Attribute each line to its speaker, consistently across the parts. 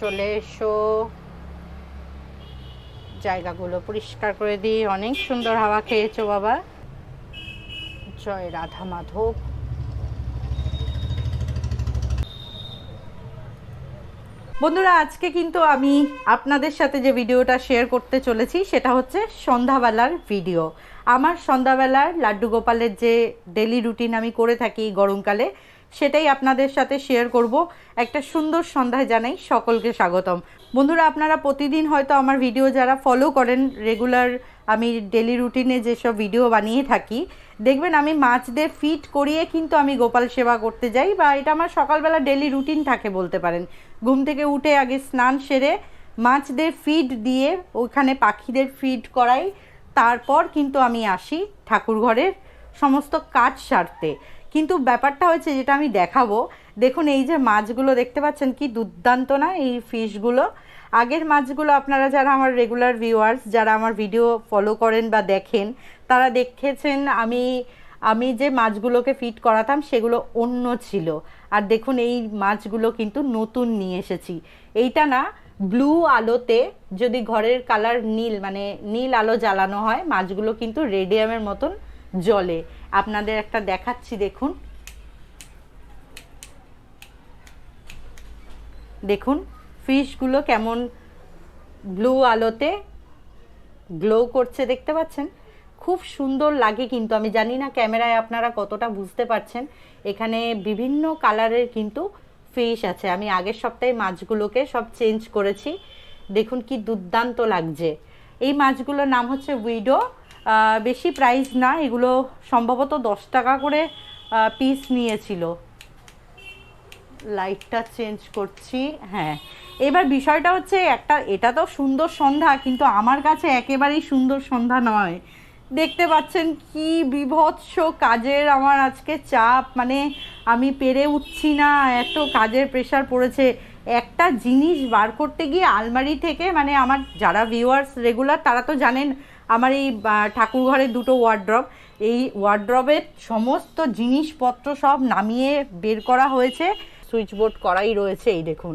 Speaker 1: চলে এসো। জায়গাগুলো পরিষ্কার করে দিই। অনেক সুন্দর হাওয়া খেয়েছো বাবা। জয় রাধা মাধব। বন্ধুরা, আজকে কিন্তু আমি আপনাদের সাথে যে ভিডিওটা শেয়ার করতে চলেছি, সেটা হচ্ছে সন্ধ্যাবেলার ভিডিও আমার সন্ধ্যাবেলার লাড্ডু গোপালের যে ডেলি রুটিন আমি করে থাকি গরমকালে সেটাই আপনাদের সাথে শেয়ার করব। একটা সুন্দর সন্ধ্যায় জানাই সকলকে স্বাগতম। বন্ধুরা, আপনারা প্রতিদিন হয়তো আমার ভিডিও যারা ফলো করেন রেগুলার আমি ডেলি রুটিনে যেসব ভিডিও বানিয়ে থাকি, দেখবেন আমি মাছদের ফিট করিয়ে কিন্তু আমি গোপাল সেবা করতে যাই বা এটা আমার সকালবেলা ডেলি রুটিন থাকে বলতে পারেন। ঘুম থেকে উঠে আগে স্নান সেরে মাছদের ফিড দিয়ে ওখানে পাখিদের ফিড করাই, তারপর কিন্তু আমি আসি ঠাকুর ঘরের সমস্ত কাজ সারতে। কিন্তু ব্যাপারটা হচ্ছে যেটা আমি দেখাবো। দেখুন, এই যে মাছগুলো দেখতে পাচ্ছেন, কি দুর্দান্ত না এই ফিশগুলো? আগের মাছগুলো আপনারা যারা আমার রেগুলার ভিউয়ার্স যারা আমার ভিডিও ফলো করেন বা দেখেন, তারা দেখেছেন আমি আমি যে মাছগুলোকে ফিট করাতাম, সেগুলো অন্য ছিল। আর দেখুন, এই মাছগুলো কিন্তু নতুন নিয়ে এসেছি। এইটা না ব্লু আলোতে যদি ঘরের কালার নীল মানে নীল আলো জ্বালানো হয়, মাছগুলো কিন্তু রেডিয়ামের মতন জলে আপনাদের একটা দেখাচ্ছি, দেখুন। দেখুন, ফিশগুলো কেমন ব্লু আলোতে গ্লো করছে, দেখতে পাচ্ছেন? খুব সুন্দর লাগে কিন্তু, আমি জানি না ক্যামেরায় আপনারা কতটা বুঝতে পারছেন। এখানে বিভিন্ন কালারের কিন্তু ফিশ আছে। আমি আগের সপ্তাহে মাছগুলোকে সব চেঞ্জ করেছি। দেখুন কি দুর্দান্ত লাগছে। এই মাছগুলোর নাম হচ্ছে উইডো। বেশি প্রাইস না, এগুলো সম্ভবত দশ টাকা করে পিস নিয়েছিল। লাইটটা চেঞ্জ করছি হ্যাঁ। এবার বিষয়টা হচ্ছে একটা, এটা তো সুন্দর সন্ধ্যা, কিন্তু আমার কাছে একেবারেই সুন্দর সন্ধ্যা নয়। দেখতে পাচ্ছেন কি বিভৎস কাজের আমার আজকে চাপ মানে আমি পেরে উঠছি না, এত কাজের প্রেশার পড়েছে। একটা জিনিস বার করতে গিয়ে আলমারি থেকে মানে আমার যারা ভিউয়ার্স রেগুলার তারা তো জানেন আমার এই ঠাকুর ঘরে দুটো ওয়ার্ড্রপ এই ওয়ার্ড্রপের সমস্ত জিনিসপত্র সব নামিয়ে বের করা হয়েছে। সুইচ বোর্ড করাই রয়েছে, এই দেখুন।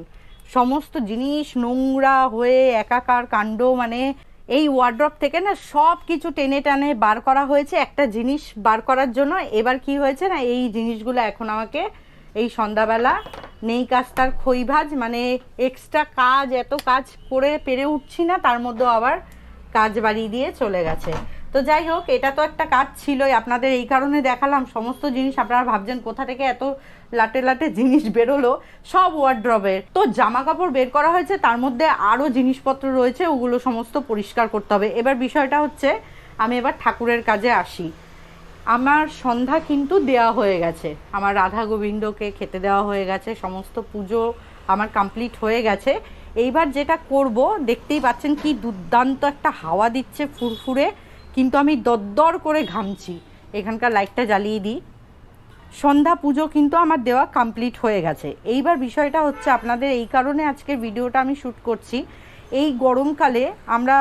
Speaker 1: সমস্ত জিনিস নোংরা হয়ে, একাকার কাণ্ড মানে এই ওয়ার্ড্রপ থেকে না সব কিছু টেনে টানে বার করা হয়েছে। একটা জিনিস বার করার জন্য এবার কি হয়েছে না, এই জিনিসগুলো এখন আমাকে এই সন্ধ্যাবেলা নেই কাজটার খই ভাজ মানে এক্সট্রা কাজ, এত কাজ করে পেরে উঠছি না, তার মধ্যে আবার কাজ বাড়িয়ে দিয়ে চলে গেছে। তো যাই হোক, এটা তো একটা কাজ ছিলই। আপনাদের এই কারণে দেখালাম, সমস্ত জিনিস আপনারা ভাবছেন কোথা থেকে এত লাটে লাটে জিনিস বেরোলো, সব ওয়ার্ড্রবের তো জামা কাপড় বের করা হয়েছে, তার মধ্যে আরও জিনিসপত্র রয়েছে, ওগুলো সমস্ত পরিষ্কার করতে হবে। এবার বিষয়টা হচ্ছে, আমি এবার ঠাকুরের কাজে আসি। আমার সন্ধ্যা কিন্তু দেওয়া হয়ে গেছে। আমার রাধা গোবিন্দকে খেতে দেওয়া হয়ে গেছে, সমস্ত পুজো আমার কমপ্লিট হয়ে গেছে। এইবার যেটা করব, দেখতেই পাচ্ছেন কি দুর্দান্ত একটা হাওয়া দিচ্ছে ফুরফুরে, কিন্তু আমি দরদর করে ঘামছি। এখানকার লাইটটা জ্বালিয়ে দিই। সন্ধ্যা পুজো কিন্তু আমার দেওয়া কমপ্লিট হয়ে গেছে। এইবার বিষয়টা হচ্ছে আপনাদের এই কারণে আজকের ভিডিওটা আমি শ্যুট করছি। এই গরমকালে আমরা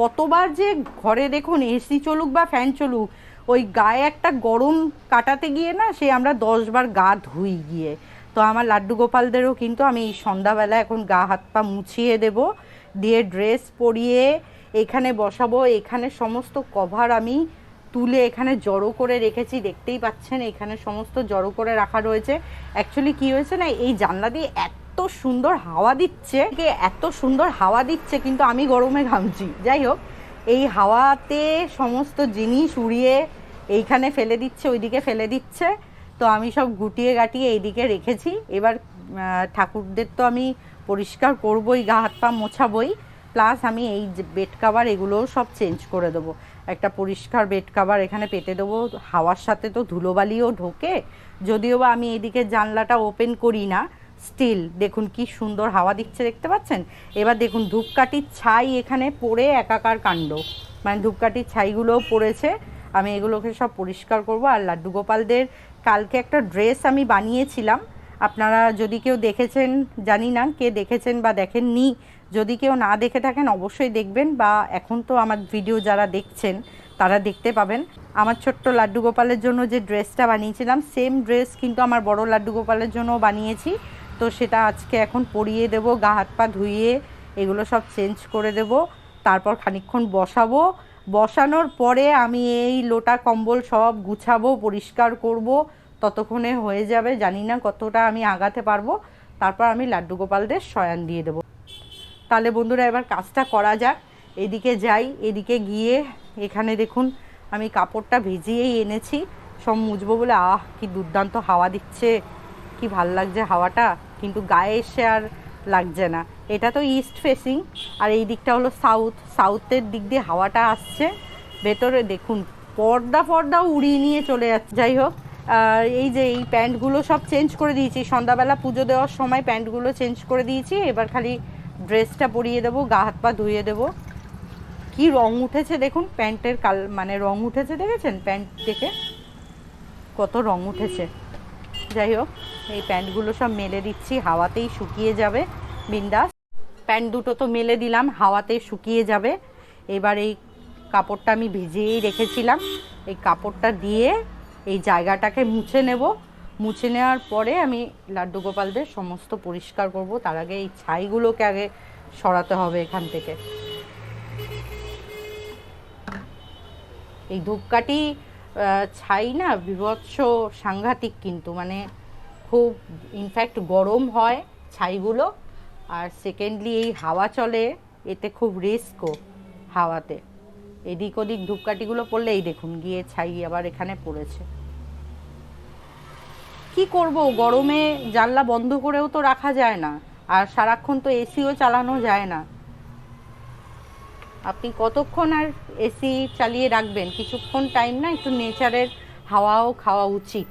Speaker 1: কতবার যে ঘরে দেখুন এসি চলুক বা ফ্যান চলুক, ওই গায়ে একটা গরম কাটাতে গিয়ে না সে আমরা দশবার গা ধুই গিয়ে। তো আমার লাড্ডু গোপালদেরও কিন্তু আমি এই সন্ধ্যাবেলা এখন গা হাত পা মুছিয়ে দেব, দিয়ে ড্রেস পরিয়ে এখানে বসাবো। এখানে সমস্ত কভার আমি তুলে এখানে জড়ো করে রেখেছি, দেখতেই পাচ্ছেন এখানে সমস্ত জড়ো করে রাখা রয়েছে। অ্যাকচুয়ালি কি হয়েছে না, এই জানলা দিয়ে এত সুন্দর হাওয়া দিচ্ছে এত সুন্দর হাওয়া দিচ্ছে, কিন্তু আমি গরমে ঘামছি। যাই হোক, এই হাওয়াতে সমস্ত জিনিস উড়িয়ে এইখানে ফেলে দিচ্ছে, ওইদিকে ফেলে দিচ্ছে। তো আমি সব গুটিয়ে গাটিয়ে এইদিকে রেখেছি। এবার ঠাকুরদের তো আমি পরিষ্কার করবই, গা হাত পা মোছাবই। প্লাস আমি এই বেড কাভার এগুলোও সব চেঞ্জ করে দেবো। একটা পরিষ্কার বেড কাভার এখানে পেতে দেবো। হাওয়ার সাথে তো ধুলোবালিও ঢোকে। যদিও বা আমি এদিকে জানলাটা ওপেন করি না, স্টিল। দেখুন কি সুন্দর হাওয়া দিচ্ছে, দেখতে পাচ্ছেন? এবার দেখুন, ধূপকাঠির ছাই এখানে পড়ে একাকার কাণ্ড। মানে ধূপকাঠির ছাইগুলোও পড়েছে। আমি এগুলোকে সব পরিষ্কার করব। আর লাড্ডু গোপালদের কালকে একটা ড্রেস আমি বানিয়েছিলাম। আপনারা যদি কেউ দেখেছেন, জানি না কে দেখেছেন বা দেখেননি, যদি কেউ না দেখে থাকেন অবশ্যই দেখবেন বা এখন তো আমার ভিডিও যারা দেখছেন, তারা দেখতে পাবেন। আমার ছোট্ট লাড্ডু গোপালের জন্য যে ড্রেসটা বানিয়েছিলাম, সেম ড্রেস কিন্তু আমার বড় লাড্ডু গোপালের জন্য বানিয়েছি। তো সেটা আজকে এখন পরিয়ে দেব, গা হাত পা ধুইয়ে এগুলো সব চেঞ্জ করে দেব, তারপর খানিকক্ষণ বসাবো। বসানোর পরে আমি এই লোটা কম্বল সব গুছাবো, পরিষ্কার করব। ততক্ষণে হয়ে যাবে, জানি না কতটা আমি আগাতে পারব। তারপর আমি লাড্ডু গোপালদের শয়ান দিয়ে দেবো। তাহলে বন্ধুরা, এবার কাজটা করা যাক। এদিকে যাই, এদিকে গিয়ে এখানে দেখুন, আমি কাপড়টা ভিজিয়েই এনেছি। সব মুছবো বলে, আহ, কি দুর্দান্ত হাওয়া দিচ্ছে। কি ভালো লাগছে হাওয়াটা। কিন্তু গায়ে এসে আর লাগছে না। এটা তো ইস্ট ফেসিং আর এই দিকটা হলো সাউথ সাউথের দিক দিয়ে হাওয়াটা আসছে। ভেতরে দেখুন, পর্দা ফর্দাও উড়িয়ে নিয়ে চলে যাচ্ছে। যাই হোক এই যে এই প্যান্টগুলো সব চেঞ্জ করে দিয়েছি। সন্ধ্যাবেলা পুজো দেওয়ার সময় প্যান্টগুলো চেঞ্জ করে দিয়েছি। এবার খালি ড্রেসটা পরিয়ে দেবো, গা হাত পা ধুয়ে দেবো। কি রং উঠেছে দেখুন, প্যান্টের কাল মানে রং উঠেছে দেখেছেন? প্যান্ট থেকে? কত রং উঠেছে। যাই হোক, এই প্যান্টগুলো সব মেলে দিচ্ছি, হাওয়াতেই শুকিয়ে যাবে, বিন্দাস। প্যান্ট দুটো তো মেলে দিলাম হাওয়াতে শুকিয়ে যাবে। এবার এই কাপড়টা আমি ভিজিয়েই রেখেছিলাম। এই কাপড়টা দিয়ে এই জায়গাটাকে মুছে নেব। মুছে নেওয়ার পরে আমি লাড্ডু গোপালদের সমস্ত পরিষ্কার করব। তার আগে এই ছাইগুলোকে আগে সরাতে হবে এখান থেকে। এই ধূপকাঠি ছাই না, বিভৎস সাংঘাতিক কিন্তু। মানে খুব ইনফ্যাক্ট গরম হয় ছাইগুলো। আর সেকেন্ডলি এই হাওয়া চলে, এতে খুব রিস্কও হাওয়াতে। এদিক ওদিক ধূপকাঠিগুলো পড়লে এই দেখুন, গিয়ে ছাই আবার এখানে পড়েছে। কি করব, গরমে জানলা বন্ধ করেও তো রাখা যায় না। আর সারাক্ষণ তো এসিও চালানো যায় না। আপনি কতক্ষণ আর এসি চালিয়ে রাখবেন? কিছুক্ষণ টাইম না, একটু নেচারের হাওয়াও খাওয়া উচিত।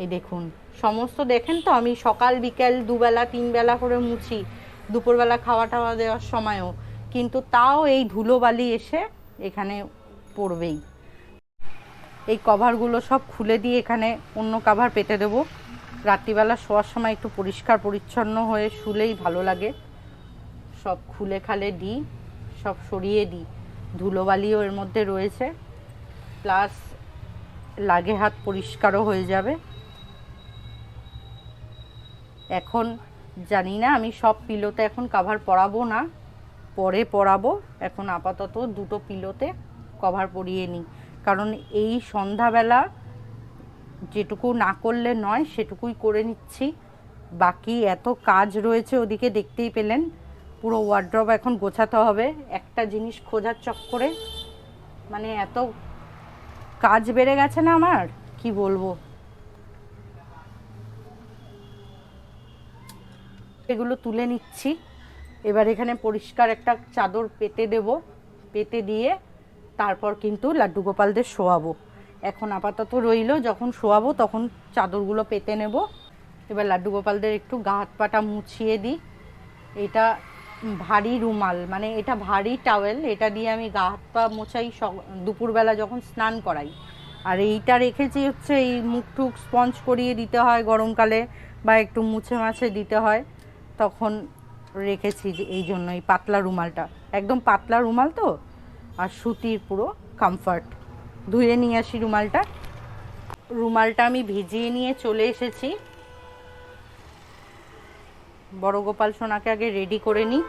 Speaker 1: এই দেখুন, সমস্ত দেখেন তো, আমি সকাল, বিকেল, দুবেলা, তিনবেলা করে মুছি, দুপুরবেলা খাওয়া টাওয়া দেওয়ার সময়ও। কিন্তু তাও এই ধুলোবালি এসে এখানে পড়বেই। এই কভারগুলো সব খুলে দিয়ে এখানে অন্য কভার পেতে দেবো। রাত্রিবেলা শোয়ার সময় একটু পরিষ্কার, পরিচ্ছন্ন হয়ে শুলেই ভালো লাগে। সব খুলে খালে দিই, সব সরিয়ে দিই। ধুলোবালিও এর মধ্যে রয়েছে। প্লাস লাগে হাত পরিষ্কারও হয়ে যাবে। এখন জানি না, আমি সব পিলোতে এখন কভার পরাবো না। পরে পরাবো। এখন আপাতত দুটো পিলোতে কভার পরিয়ে নিই। কারণ এই সন্ধ্যাবেলা যেটুকু না করলে নয়, সেটুকুই করে নিচ্ছি। বাকি এত কাজ রয়েছে ওদিকে দেখতেই পেলেন। পুরো ওয়ার্ড্রব এখন গোছাতে হবে। একটা জিনিস খোঁজার চক্করে। মানে এত কাজ বেড়ে গেছে না আমার? কি বলব? এগুলো তুলে নিচ্ছি। এবার এখানে পরিষ্কার একটা চাদর পেতে দেব। পেতে দিয়ে তারপর কিন্তু লাড্ডু গোপালদের শোয়াবো। এখন আপাতত রইল, যখন শোয়াবো তখন চাদরগুলো পেতে নেব। এবার লাড্ডু গোপালদের একটু গা হাত পাটা মুছিয়ে দিই। এটা ভারী রুমাল মানে এটা ভারী টাওয়েল এটা দিয়ে আমি গা হাত পা মোছাই দুপুরবেলা যখন স্নান করাই। আর এইটা রেখেছি হচ্ছে এই মুখ টুক স্পঞ্জ করিয়ে দিতে হয় গরমকালে, বা একটু মুছে মাছে দিতে হয়। তখন রেখেছি যে এই জন্য এই পাতলা রুমালটা। একদম পাতলা রুমাল তো, আর সুতির পুরো কমফর্ট ধুয়ে নিয়ে আসি রুমালটা। রুমালটা আমি ভিজিয়ে নিয়ে চলে এসেছি। বড় গোপাল সোনাকে আগে রেডি করে নিই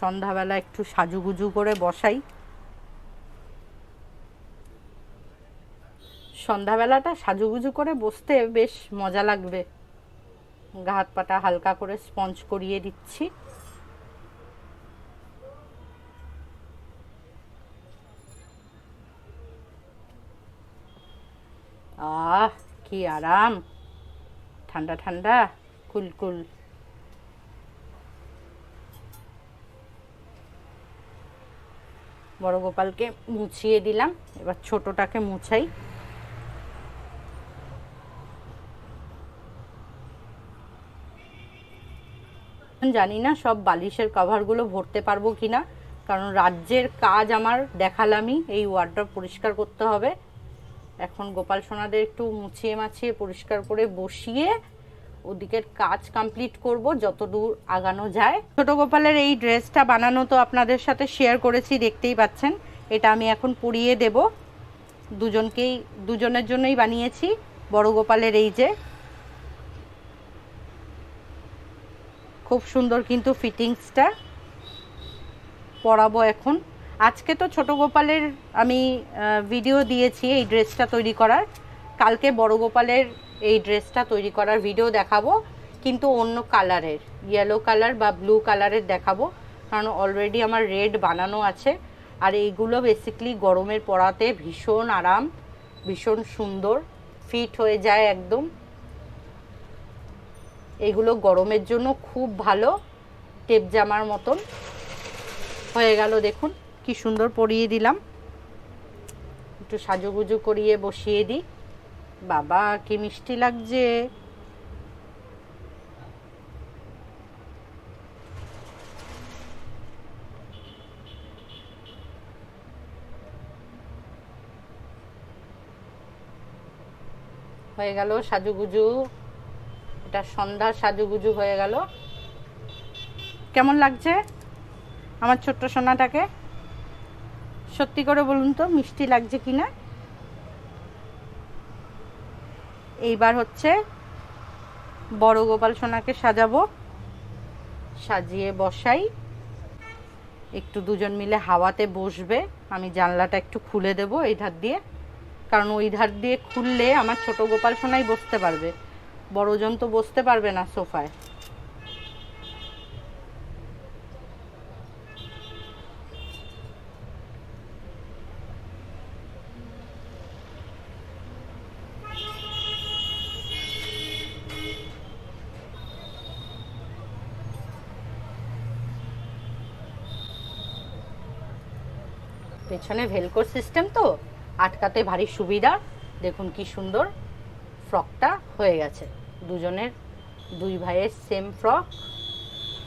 Speaker 1: সন্ধ্যাবেলা একটু সাজুগুজু করে বসাই। সন্ধ্যাবেলাটা সাজুগুজু করে বসতে বেশ মজা লাগবে। গা হাত পাটা হালকা করে স্পঞ্জ করিয়ে দিচ্ছি। আহ, কি আরাম! ঠান্ডা ঠান্ডা কুলকুল বড় গোপালকে মুছিয়ে দিলাম, এবার ছোটটাকে মুছাই। জানি না সব বালিশের কভারগুলো ভরতে পারব কিনা, কারণ রাজ্যের কাজ আমার দেখালামই, এই ওয়ার্ড্রপ পরিষ্কার করতে হবে। এখন গোপাল সোনাদের একটু মুছিয়ে মাছিয়ে পরিষ্কার করে বসিয়ে ওদিকের কাজ কমপ্লিট করব, যতদূর আগানো যায়। ছোট গোপালের এই ড্রেসটা বানানো তো আপনাদের সাথে শেয়ার করেছি, দেখতেই পাচ্ছেন। এটা আমি এখন পরিয়ে দেব। দুজনকেই, দুজনের জন্যই বানিয়েছি, বড় গোপালের এই যে। খুব সুন্দর কিন্তু ফিটিংসটা পরাবো এখন। আজকে তো ছোট গোপালের আমি ভিডিও দিয়েছি এই ড্রেসটা তৈরি করার। কালকে বড় গোপালের এই ড্রেসটা তৈরি করার ভিডিও দেখাবো, কিন্তু অন্য কালারের ইয়েলো কালার বা ব্লু কালারের দেখাবো, কারণ অলরেডি আমার রেড বানানো আছে। আর এইগুলো বেসিকলি গরমের পরাতে ভীষণ আরাম, ভীষণ সুন্দর ফিট হয়ে যায় একদম। এগুলো গরমের জন্য খুব ভালো টেপ জামার মতন। হয়ে গেল দেখুন। কি সুন্দর পরিয়ে দিলাম। একটু সাজুগুজু করিয়ে বসিয়ে দিই। বাবা, কি মিষ্টি লাগছে। হয়ে গেল সাজুগুজু। এটা সন্ধ্যার সাজুগুজু হয়ে গেল। কেমন লাগছে আমার ছোট্ট সোনাটাকে? সত্যি করে বলুন তো, মিষ্টি লাগছে কি না এইবার হচ্ছে বড় গোপাল সোনাকে সাজাবো, সাজিয়ে বসাই। একটু দুজন মিলে হাওয়াতে বসবে, আমি জানলাটা একটু খুলে দেব এই ধার দিয়ে। কারণ ওই ধার দিয়ে খুললে আমার ছোট গোপাল সোনাই বসতে পারবে। বড়জন তো বসতে পারবে না সোফায়। পেছনে ভেলকোর সিস্টেম তো, আটকাতে ভারী সুবিধা। দেখুন কি সুন্দর ফ্রকটা হয়ে গেছে। দুজনের, দুই ভাইয়ের সেম ফ্রক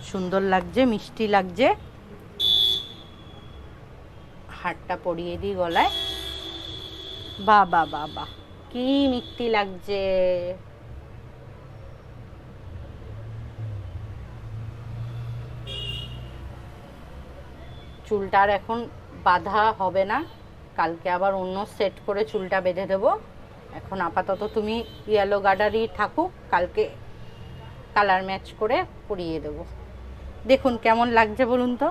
Speaker 1: সুন্দর লাগছে, মিষ্টি লাগছে। হারটা পরিয়ে দিই গলায়। বা বা বা বা কি মিষ্টি লাগছে। চুলটার এখন বাঁধা হবে না। কালকে আবার অন্য সেট করে চুলটা বেঁধে দেবো। এখন আপাতত তুমি ইয়েলো গার্ডারই থাকুক, কালকে কালার ম্যাচ করে পরিয়ে দেব। দেখুন কেমন লাগছে বলুন তো?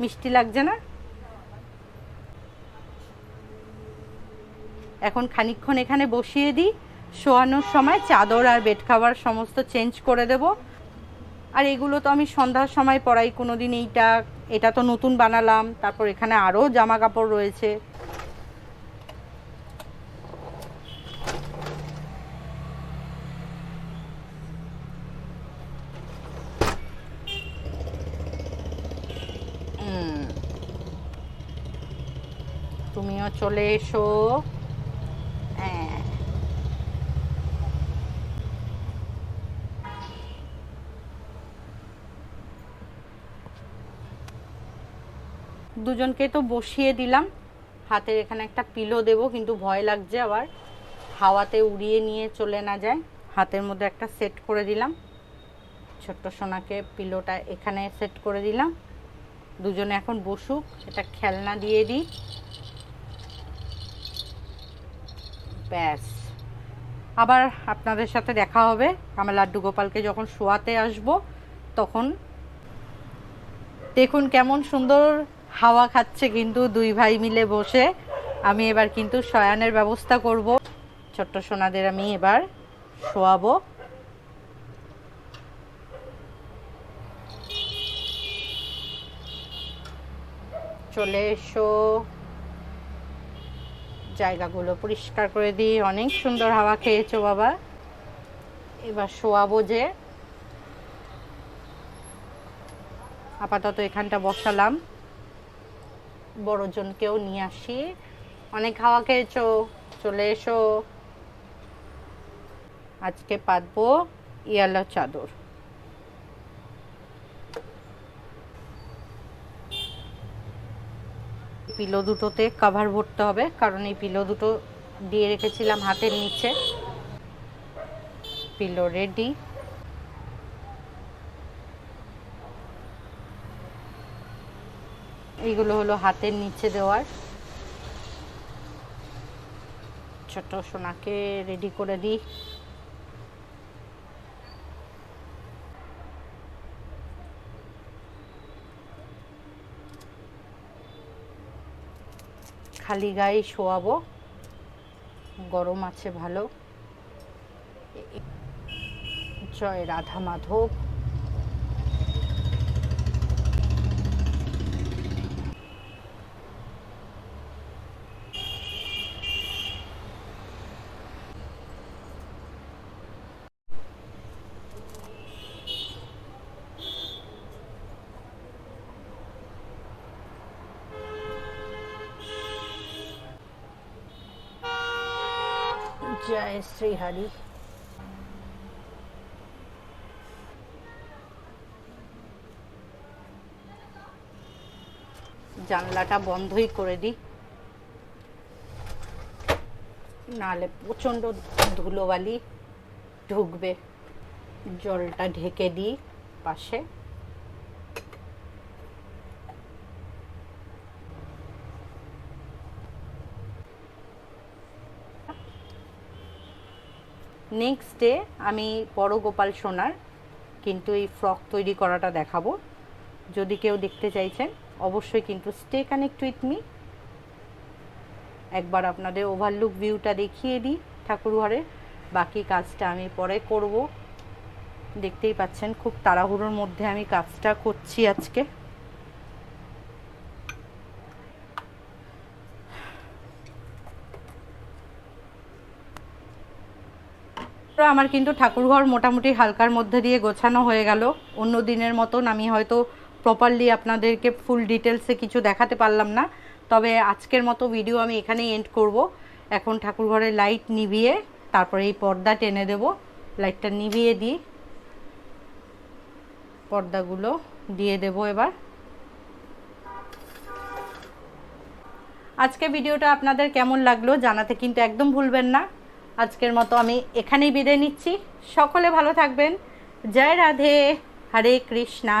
Speaker 1: মিষ্টি লাগছে না? এখন খানিকক্ষণ এখানে বসিয়ে দিই। শোয়ানোর সময় চাদর আর বেড খাবার সমস্ত চেঞ্জ করে দেব। আর এগুলো তো আমি সন্ধ্যার সময় পরাই কোনো দিন এইটা, এটা তো নতুন বানালাম, তারপর এখানে আরও জামা কাপড় রয়েছে তুমিও চলে এসো হ্যাঁ দুজনকে তো বসিয়ে দিলাম। হাতের এখানে একটা পিলো দেব, কিন্তু ভয় লাগছে আবার। হাওয়াতে উড়িয়ে নিয়ে চলে না যায়। হাতের মধ্যে একটা সেট করে দিলাম। ছোট্ট সোনাকে পিলোটা এখানে সেট করে দিলাম। দুজনে এখন বসুক এটা খেলনা দিয়ে দিই। ব্যাস। আবার আপনাদের সাথে দেখা হবে। আমার লাড্ডু গোপালকে যখন শোয়াতে আসব, তখন দেখুন কেমন সুন্দর হাওয়া খাচ্ছে কিন্তু দুই ভাই মিলে বসে। আমি এবার কিন্তু শয়ানের ব্যবস্থা করব। ছোট্ট সোনাদের আমি এবার শোয়াবো। চলে এসো। জায়গাগুলো পরিষ্কার করে দিই। অনেক সুন্দর হাওয়া খেয়েছো বাবা। এবার শোয়াবো যে। আপাতত এখানটা বসালাম। বড়জনকেও নিয়ে আসি। অনেক হাওয়া খেয়েছো, চলে এসো। আজকে পাতবো ইয়ালো চাদর। পিলো দুটোতে কভার ভরতে হবে, কারণ এই পিলো দুটো দিয়ে রেখেছিলাম হাতের নিচে। পিলো রেডি এইগুলো হলো হাতের নিচে দেওয়ার। ছোট সোনাকে রেডি করে দিই। খালি গায়ে শোয়াবো। গরম আছে ভালো। জয় রাধা মাধব। জয় শ্রী হরি জানলাটা বন্ধই করে দিই নাহলে প্রচণ্ড ধুলোবালি ঢুকবে। জলটা ঢেকে দিই পাশে। নেক্সট ডে আমি বড় গোপাল সোনার কিন্তু এই ফ্রক তৈরি করাটা দেখাবো। যদি কেউ দেখতে চাইছেন, অবশ্যই কিন্তু স্টে কানেক্ট উইথ মি একবার আপনাদের ওভারলুক ভিউটা দেখিয়ে দিই ঠাকুরঘরের বাকি কাজটা আমি পরে করব। দেখতেই পাচ্ছেন, খুব তাড়াহুড়োর মধ্যে আমি কাজটা করছি আজকে। আমার কিন্তু ঠাকুরঘর মোটামুটি হালকার মধ্যে দিয়ে গোছানো হয়ে গেল। অন্য দিনের মতন আমি হয়তো প্রপারলি আপনাদেরকে ফুল ডিটেলসে কিছু দেখাতে পারলাম না। তবে আজকের মতো ভিডিও আমি এখানেই এন্ড করব। এখন ঠাকুরঘরের লাইট নিভিয়ে তারপরে এই পর্দা টেনে দেব। লাইটটা নিভিয়ে দিই। পর্দাগুলো দিয়ে দেব এবার। আজকে ভিডিওটা আপনাদের কেমন লাগল জানাতে কিন্তু একদম ভুলবেন না। আজকের মতো আমি এখানেই বিদায় নিচ্ছি। সকলে ভালো থাকবেন। জয় রাধে। হরে কৃষ্ণা।